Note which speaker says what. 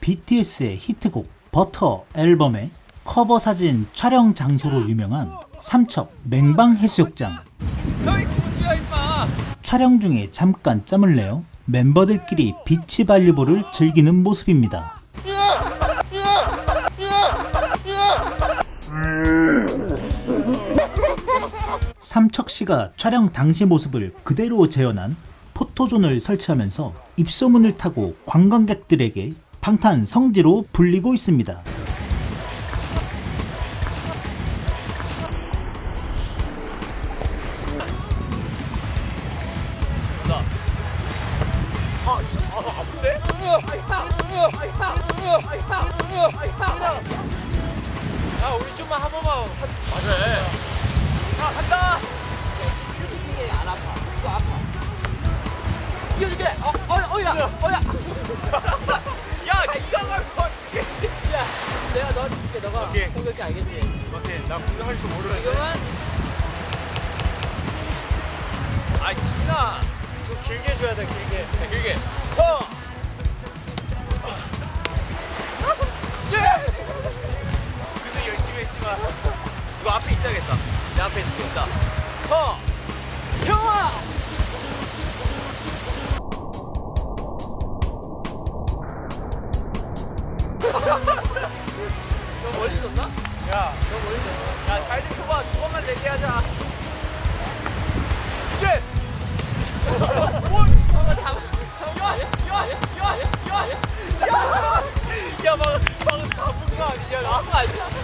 Speaker 1: BTS의 히트곡 버터 앨범의 커버 사진 촬영 장소로 유명한 삼척 맹방 해수욕장. 촬영 중에 잠깐 짬을 내어 멤버들끼리 비치 발리볼을 즐기는 모습입니다. 삼척시가 촬영 당시 모습을 그대로 재현한 포토존을 설치하면서 입소문을 타고 관광객들에게 방탄 성지로 불리고 있습니다.
Speaker 2: 야 우리 좀만 한 번만.
Speaker 3: 맞아. 자 간다 너가 오케이. 공격이 알겠지?
Speaker 2: 오케이. 나 공격할 줄 모르는데.
Speaker 3: 지금은 아, 진짜.
Speaker 2: 이거 길게 줘야 돼, 길게.
Speaker 3: 자, 길게. 어! 아, 예!
Speaker 4: 그래도 열심히 했지만
Speaker 3: 이거 앞에 있어야겠다. 내
Speaker 4: 앞에
Speaker 3: 있다. 어! 허! 형아! 너 멀리 줬나? 야, 너 멀리 줬나? 야, 잘좀 줘봐. 두 번만 얘기하자. 이제!
Speaker 4: 야, 막, 막
Speaker 2: 잡은 거 아니냐?
Speaker 3: 나쁜 거 아니야?